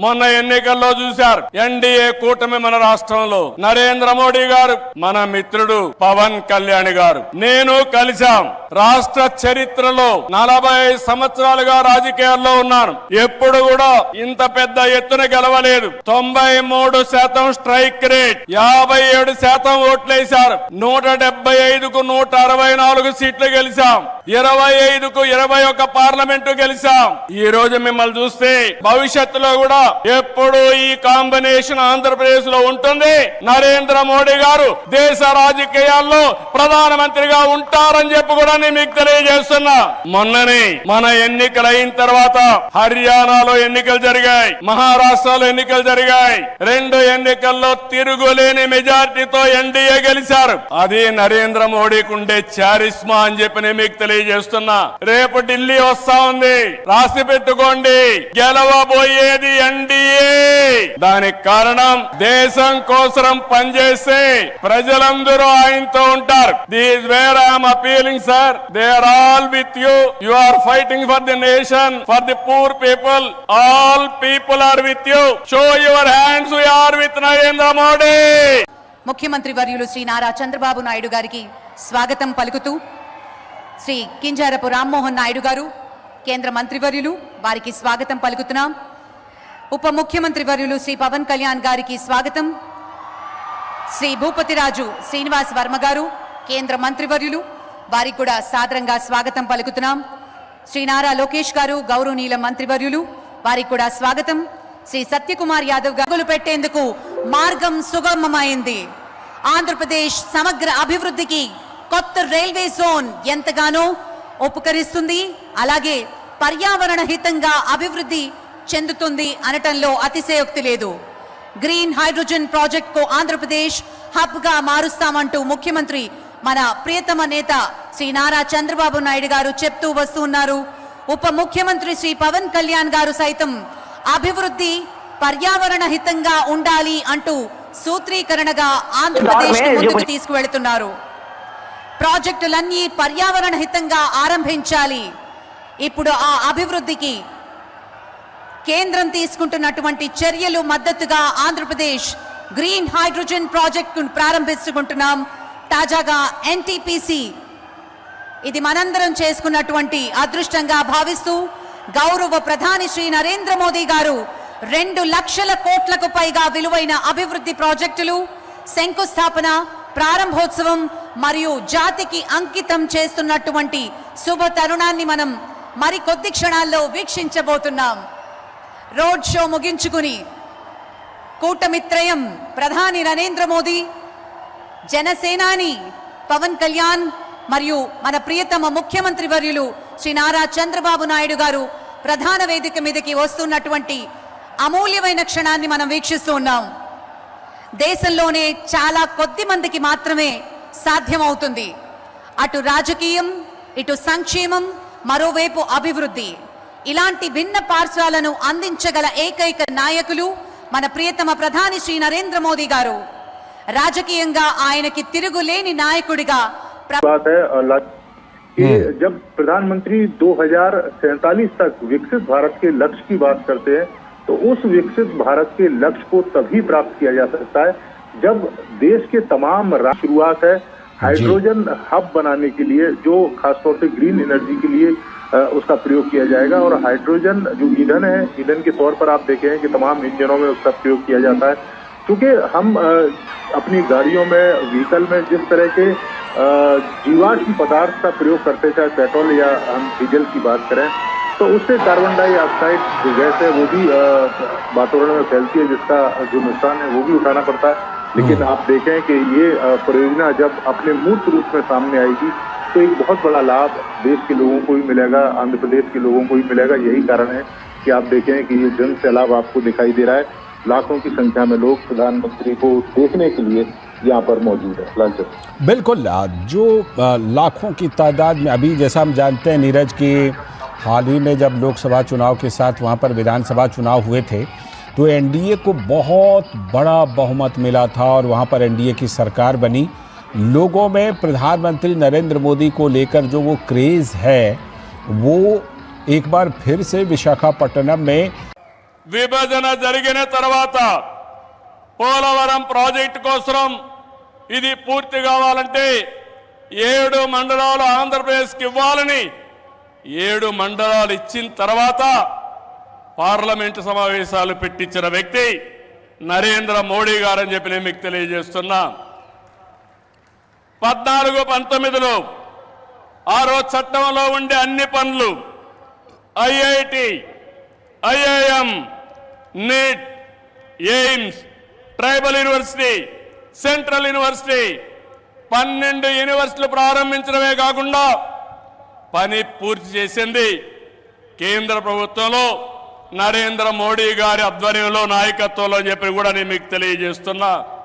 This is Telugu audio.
మొన్న ఎన్నికల్లో చూశారు. ఎన్డీఏ కూటమి మన రాష్ట్రంలో. నరేంద్ర మోడీ గారు మన మిత్రుడు పవన్ కళ్యాణ్ గారు. నేను కలిశాం. రాష్ట్ర చరిత్రలో నలభై సంవత్సరాలుగా రాజకీయాల్లో ఉన్నాను. ఎప్పుడు కూడా ఇంత పెద్ద ఎత్తున గెలవలేదు. తొంభై మూడు శాతం స్ట్రైక్ రేట్. యాభై ఏడు శాతం ఓట్లేశారు. నూట డెబ్బై ఐదుకు నూట అరవై నాలుగు సీట్లు గెలిచాం. ఇరవై ఐదుకు ఇరవై ఒక పార్లమెంటు గెలిచాం. ఈ రోజు మిమ్మల్ని చూస్తే భవిష్యత్తులో కూడా ఎప్పుడు ఈ కాంబినేషన్ ఆంధ్రప్రదేశ్లో ఉంటుంది. నరేంద్ర మోడీ గారు దేశ రాజకీయాల్లో ప్రధానమంత్రిగా ఉంటారని చెప్పి కూడా నేను మీకు తెలియజేస్తున్నా. మొన్ననే మన ఎన్నికలు అయిన తర్వాత హర్యానాలో ఎన్నికలు జరిగాయి మహారాష్ట్రలో ఎన్నికలు జరిగాయి. రెండు ఎన్నికల్లో తిరుగులేని మెజార్టీతో ఎన్డీఏ గెలిచారు. అది నరేంద్ర మోడీకి ఉండే చారిస్మా అని చెప్పి నేను మీకు తెలియజేస్తున్నా రేపు ఢిల్లీ వస్తా ఉంది. రాసి పెట్టుకోండి. గెలవబోయేది ఎన్డీఏ. దానికి కారణం దేశం కోసం పనిచేస్తే ప్రజలందరూ ఆయనతో ఉంటారు. These were I'm appealing sir they are all with you you are fighting for the nation for the poor people all people are with you show your hands we are with Narendra Modi ముఖ్యమంత్రి వర్యులు శ్రీ నారా చంద్రబాబు నాయుడు గారికి స్వాగతం పలుకుతూ శ్రీ కింజారపు రామ్మోహన్ నాయుడు గారు కేంద్ర మంత్రివర్యులు వారికి స్వాగతం పలుకుతున్నాం. ఉప ముఖ్యమంత్రి వర్యులు శ్రీ పవన్ కళ్యాణ్ గారికి స్వాగతం. శ్రీ భూపతిరాజు శ్రీనివాస్ వర్మ గారు కేంద్ర మంత్రివర్యులు వారికి కూడా సాదరంగా స్వాగతం పలుకుతున్నాం. శ్రీ నారా లోకేష్ గారు గౌరవనీయుల మంత్రివర్యులు వారికి కూడా స్వాగతం. శ్రీ సత్యకుమార్ యాదవ్ గగులు పెట్టేందుకు మార్గం సుగమమైంది. ఆంధ్రప్రదేశ్ సమగ్ర అభివృద్ధికి కొత్త రైల్వే జోన్ ఎంతగానో ఉపకరిస్తుంది అలాగే పర్యావరణ హితంగా అభివృద్ధి చెందుతుంది అనటంలో అతిశయోక్తి లేదు. గ్రీన్ హైడ్రోజన్ ప్రాజెక్ట్కు ఆంధ్రప్రదేశ్ హబ్గా మారుస్తామంటూ ముఖ్యమంత్రి మన ప్రియతమ నేత శ్రీ నారా చంద్రబాబు నాయుడు గారు చెప్తూ వస్తూ ఉన్నారు. ఉప ముఖ్యమంత్రి శ్రీ పవన్ కళ్యాణ్ గారు సైతం అభివృద్ధి పర్యావరణ హితంగా ఉండాలి అంటూ సూత్రీకరణగా ఆంధ్రప్రదేశ్ ముందుకు తీసుకువెళుతున్నారు. ప్రాజెక్టులన్నీ పర్యావరణ హితంగా ఆరంభించాలి. ఇప్పుడు ఆ అభివృద్ధికి కేంద్రం తీసుకుంటున్నటువంటి చర్యలు మద్దతుగా ఆంధ్రప్రదేశ్ గ్రీన్ హైడ్రోజన్ ప్రాజెక్టు ప్రారంభించుకుంటున్నాం. తాజాగా ఎన్టీపీసీ ఇది మనందరం చేసుకున్నటువంటి అదృష్టంగా భావిస్తూ గౌరవ ప్రధాని శ్రీ నరేంద్ర మోదీ గారు రెండు లక్షల కోట్లకు పైగా విలువైన అభివృద్ధి ప్రాజెక్టులు శంకుస్థాపన ప్రారంభోత్సవం మరియు జాతికి అంకితం చేస్తున్నటువంటి శుభ తరుణాన్ని మనం మరి కొద్ది క్షణాల్లో వీక్షించబోతున్నాం. రోడ్ షో ముగించుకుని కూటమిత్రయం ప్రధాని నరేంద్ర మోదీ జనసేనాని పవన్ కళ్యాణ్ మరియు మన ప్రియతమ ముఖ్యమంత్రి వర్యులు శ్రీ నారా చంద్రబాబు నాయుడు గారు ప్రధాన వేదిక మీదకి వస్తున్నటువంటి అమూల్యమైన క్షణాన్ని మనం వీక్షిస్తూ ఉన్నాం. దేశంలోనే చాలా కొద్ది మందికి మాత్రమే సాధ్యమవుతుంది అటు రాజకీయం ఇటు సంక్షేమం మరోవైపు అభివృద్ధి ఇలాంటి భిన్న పార్శ్వాలను అందించగల ఏకైక నాయకులు మన ప్రియతమ ప్రధాని శ్రీ నరేంద్ర మోదీ గారు రాజకీయంగా ఆయనకి తిరుగులేని నాయకుడిగా ప్ర- बात है और ला- कि जब प्रधानमंत्री दो तक विकसित भारत के लक्ष्य की बात करते हैं तो उस विकसित भारत के लक्ष्य को तभी प्राप्त किया जा सकता है जब देश के तमाम शुरुआत है हाइड्रोजन हब बनाने के लिए जो खासतौर से ग्रीन एनर्जी के लिए उसका प्रयोग किया जाएगा। और हाइड्रोजन जो ईंधन है ईंधन के तौर पर आप देखें कि तमाम इंजनों में उसका प्रयोग किया जाता है। क्योंकि हम अपनी गाड़ियों में व्हीकल में जिस तरह के जीवाश्म पदार्थ का प्रयोग करते चाहे पेट्रोल या हम डीजल की बात करें तो उससे कार्बन डाइऑक्साइड जो गैस है वो भी वातावरण में फैलती है जिसका जो नुकसान है वो भी उठाना पड़ता है। लेकिन आप देखें कि ये परियोजना जब अपने मूर्त रूप में सामने आएगी तो एक बहुत बड़ा लाभ देश के लोगों को भी मिलेगा आंध्र प्रदेश के लोगों को भी मिलेगा। यही कारण है कि आप देखें कि ये जन सैलाब आपको दिखाई दे रहा है। लाखों की संख्या में लोग प्रधानमंत्री को देखने के लिए यहाँ पर मौजूद है। बिल्कुल जो लाखों की तादाद में अभी जैसा हम जानते हैं नीरज की हाल ही में जब लोकसभा चुनाव के साथ वहाँ पर विधानसभा चुनाव हुए थे तो एनडीए को बहुत बड़ा बहुमत मिला था और वहाँ पर एनडीए की सरकार बनी लोगों में प्रधानमंत्री नरेंद्र मोदी को लेकर जो वो क्रेज़ है वो एक बार फिर से विशाखापट्टनम में విభజన జరిగిన తర్వాత పోలవరం ప్రాజెక్టు కోసం ఇది పూర్తి కావాలంటే ఏడు మండలాలు ఆంధ్రప్రదేశ్కి ఇవ్వాలని ఏడు మండలాలు ఇచ్చిన తర్వాత పార్లమెంటు సమావేశాలు పెట్టించిన వ్యక్తి నరేంద్ర మోడీ గారని చెప్పి నేను మీకు తెలియజేస్తున్నా. పద్నాలుగు పంతొమ్మిదిలో ఆరో చట్టంలో ఉండే అన్ని పనులు IIT IIM NEET AIIMS tribal university central university పన్నెండు యూనివర్సిటీలు ప్రారంభించడమే కాకుండా పని పూర్తి చేసింది. కేంద్ర ప్రభుత్వంలో నరేంద్ర మోడీ గారి ఆధ్వర్యంలో నాయకత్వంలో అని చెప్పి కూడా నేను మీకు తెలియజేస్తున్నా.